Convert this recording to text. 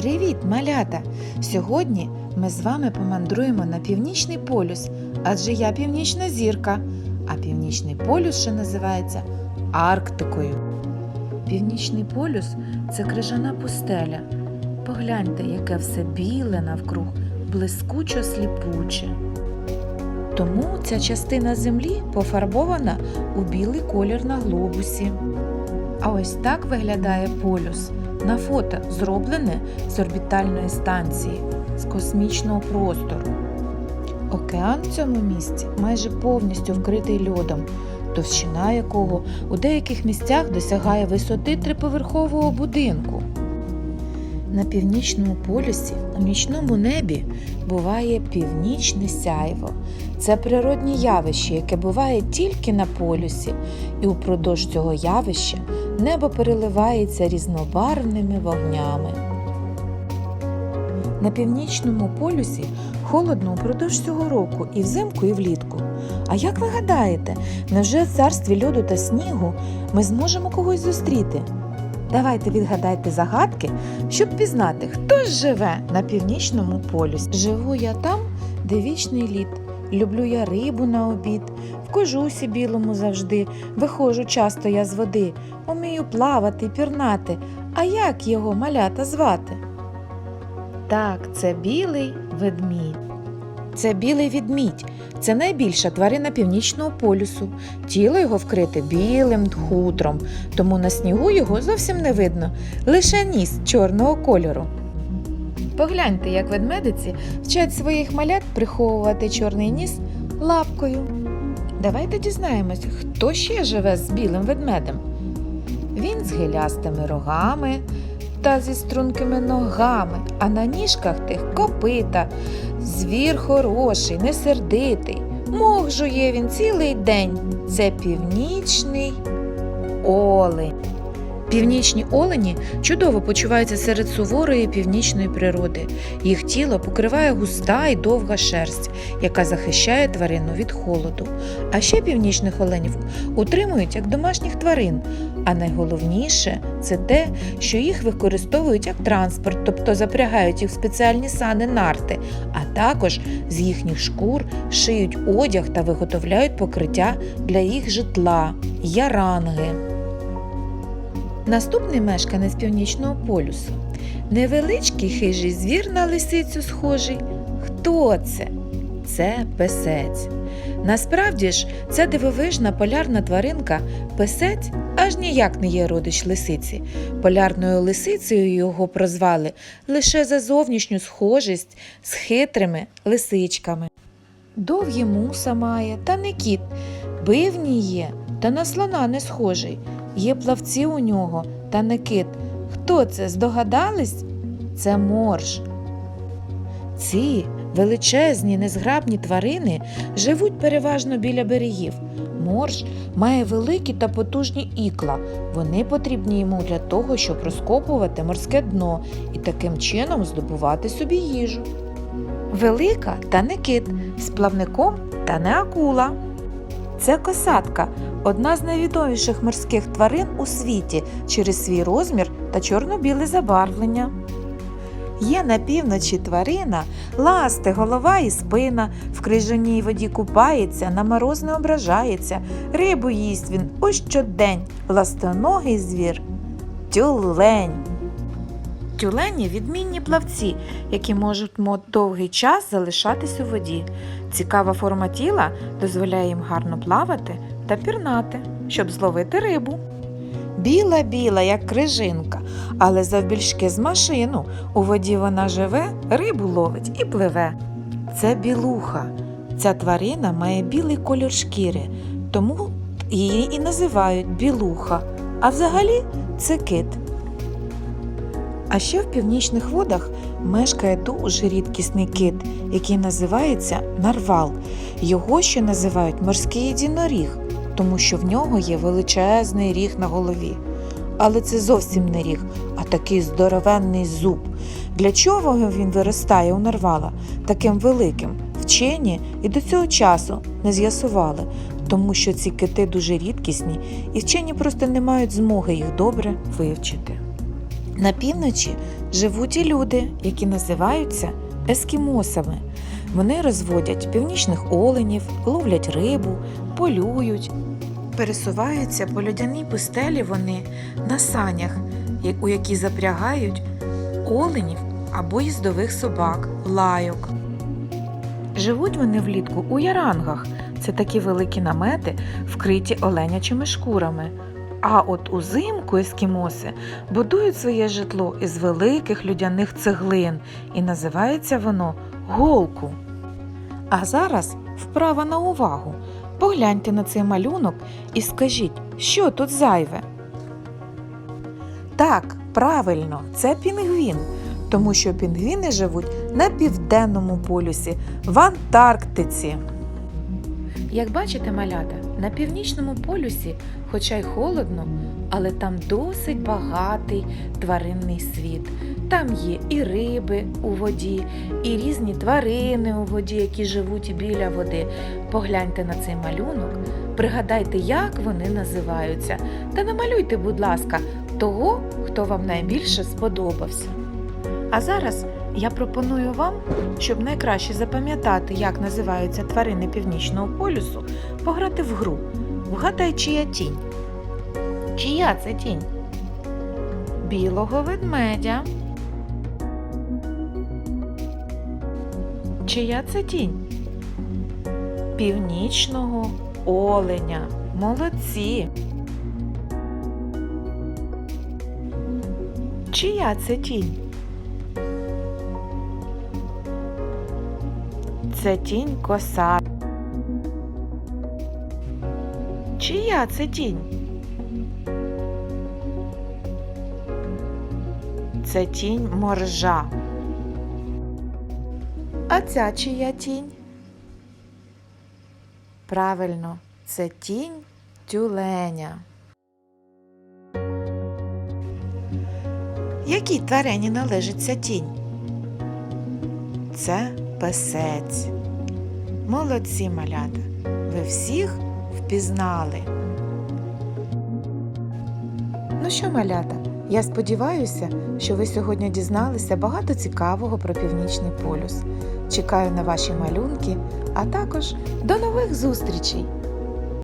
Привіт, малята! Сьогодні ми з вами помандруємо на північний полюс, адже я північна зірка, а північний полюс ще називається Арктикою. Північний полюс це крижана пустеля. Погляньте, яке все біле навкруг, блискучо сліпуче. Тому ця частина землі пофарбована у білий колір на глобусі. А ось так виглядає полюс на фото, зроблене з орбітальної станції з космічного простору. Океан в цьому місці майже повністю вкритий льодом, товщина якого у деяких місцях досягає висоти триповерхового будинку. На північному полюсі у нічному небі буває північне сяйво. Це природнє явище, яке буває тільки на полюсі, і упродовж цього явища небо переливається різнобарвними вогнями. На північному полюсі холодно упродовж цього року і взимку, і влітку. А як ви гадаєте, невже в царстві льоду та снігу ми зможемо когось зустріти? Давайте відгадайте загадки, щоб пізнати, хто живе на північному полюсі. Живу я там, де вічний лід. Люблю я рибу на обід, в кожусі білому завжди. Виходжу часто я з води, умію плавати, пірнати. А як його малята звати? Так, це білий ведмідь. Це білий відмідь. Це найбільша тварина північного полюсу. Тіло його вкрите білим хутром, тому на снігу його зовсім не видно, лише ніс чорного кольору. Погляньте, як ведмедиці вчать своїх малят приховувати чорний ніс лапкою. Давайте дізнаємось, хто ще живе з білим ведмедем. Він з гилястими рогами та зі стрункими ногами, а на ніжках тих копита. Звір хороший, несердитий. Мох жує він цілий день. Це північний олень. Північні олені чудово почуваються серед суворої північної природи. Їх тіло покриває густа і довга шерсть, яка захищає тварину від холоду. А ще північних оленів утримують як домашніх тварин. А найголовніше це те, що їх використовують як транспорт, тобто запрягають їх в спеціальні сани нарти, а також з їхніх шкур шиють одяг та виготовляють покриття для їх житла яранги. Наступний мешканець північного полюсу. Невеличкий хижий звір на лисицю схожий. Хто це? Це песець. Насправді ж, ця дивовижна полярна тваринка песець аж ніяк не є родич лисиці. Полярною лисицею його прозвали лише за зовнішню схожість з хитрими лисичками. Довгі муса має, та не кіт, бивні є, та на слона не схожий. Є плавці у нього, та не кит. Хто це? Здогадались? Це морж. Ці величезні незграбні тварини живуть переважно біля берегів. Морж має великі та потужні ікла. Вони потрібні йому для того, щоб розкопувати морське дно і таким чином здобувати собі їжу. Велика та не кит, з плавником та не акула. Це косатка, одна з найвідоміших морських тварин у світі через свій розмір та чорно-біле забарвлення. Є на півночі тварина, ласти, голова і спина, в крижаній воді купається, на мороз не ображається, рибу їсть він ось щодень, ластоногий звір, тюлень. Тюлені відмінні плавці, які можуть довгий час залишатись у воді. Цікава форма тіла дозволяє їм гарно плавати та пірнати, щоб зловити рибу. Біла-біла, як крижинка, але завбільшки з машину. У воді вона живе, рибу ловить і пливе. Це білуха. Ця тварина має білий колір шкіри, тому її і називають білуха. А взагалі це кит. А ще в північних водах мешкає дуже рідкісний кит, який називається нарвал. Його ще називають морський єдиноріг, тому що в нього є величезний ріг на голові. Але це зовсім не ріг, а такий здоровенний зуб. Для чого він виростає у нарвала таким великим? Вчені і до цього часу не з'ясували, тому що ці кити дуже рідкісні, і вчені просто не мають змоги їх добре вивчити. На півночі живуть і люди, які називаються ескімосами. Вони розводять північних оленів, ловлять рибу, полюють. Пересуваються по льодяній пустелі вони на санях, у які запрягають оленів або їздових собак, лайок. Живуть вони влітку у ярангах. Це такі великі намети, вкриті оленячими шкурами. А от узимку ескімоси будують своє житло із великих людяних цеглин, і називається воно голку. А зараз вправа на увагу. Погляньте на цей малюнок і скажіть, що тут зайве. Так, правильно, це пінгвін, тому що пінгвіни живуть на південному полюсі, в Антарктиці. Як бачите, малята, на північному полюсі, хоча й холодно, але там досить багатий тваринний світ. Там є і риби у воді, і різні тварини у воді, які живуть біля води. Погляньте на цей малюнок, пригадайте, як вони називаються, та намалюйте, будь ласка, того, хто вам найбільше сподобався. А зараз я пропоную вам, щоб найкраще запам'ятати, як називаються тварини північного полюсу, пограти в гру. Вгадай, чия тінь. Чия це тінь? Білого ведмедя. Чия це тінь? Північного оленя. Молодці. Чия це тінь? Це тінь коса. Чия це тінь? Це тінь моржа. А ця чия тінь? Правильно, це тінь тюленя. Якій тварині належить ця тінь? Це песець. Молодці малята. Ви всіх впізнали. Ну що, малята? Я сподіваюся, що ви сьогодні дізналися багато цікавого про північний полюс. Чекаю на ваші малюнки, а також до нових зустрічей!